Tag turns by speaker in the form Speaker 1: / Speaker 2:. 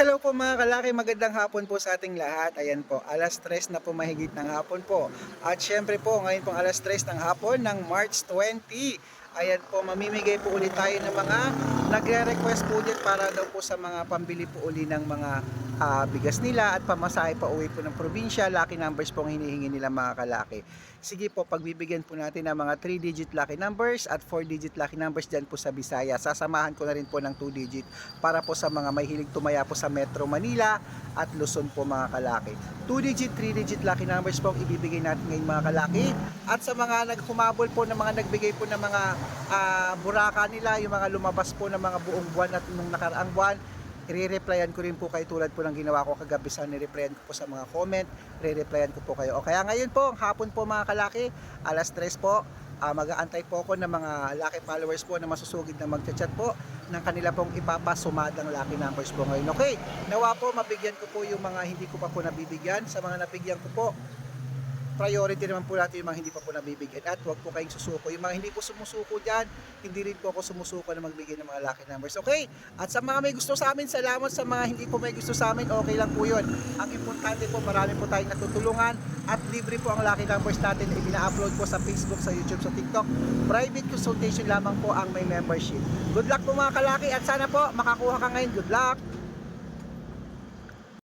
Speaker 1: Hello po mga kalaki, magandang hapon po sa ating lahat. Ayan po, alas 3 na po mahigit ng hapon po. At syempre po, ngayon pong alas 3 ng hapon ng March 20. Ayan po, mamimigay po ulit tayo ng mga nagre-request po ulit para daw po sa mga pambili po uli ng mga ah, bigas nila at pamasahe pa uwi po ng probinsya. Lucky numbers po ang hinihingi nila mga kalaki. Sige po, pagbibigyan po natin ng mga 3-digit lucky numbers at 4-digit lucky numbers dyan po sa Bisaya. Sasamahan ko na rin po ng 2-digit para po sa mga may hilig tumaya po sa Metro Manila at Luzon po mga kalaki. 2-digit, 3-digit lucky numbers po ang ibibigay natin ngayon mga kalaki. At sa mga naghumabol po ng mga nagbigay po ng mga ah, buraka nila, yung mga lumabas po ng mga buong buwan at nung nakaraang buwan, i-replyan ko rin po kayo tulad po ng ginawa ko kagabi sa nireplyan ko po sa mga comment, re-replyan ko po kayo. O kaya ngayon po, hapon po mga kalaki, alas 3 po, ah, mag-aantay po ako ng mga lucky followers po na masusugid na magchat-chat po ng kanila pong ipapasumadang lucky numbers po ngayon. Okay, nawa po mabigyan ko po yung mga hindi ko pa po nabibigyan. Sa mga nabigyan ko po, priority naman po natin yung mga hindi pa po nabibigyan at huwag po kayong susuko. Yung mga hindi po sumusuko dyan, hindi rin po ako sumusuko na magbigay ng mga lucky numbers. Okay? At sa mga may gusto sa amin, salamat. Sa mga hindi po may gusto sa amin, okay lang po yun. Ang importante po, marami po tayong natutulungan at libre po ang lucky numbers natin na ina-upload po sa Facebook, sa YouTube, sa TikTok. Private consultation lamang po ang may membership. Good luck po mga kalaki at sana po makakuha ka ngayon. Good luck!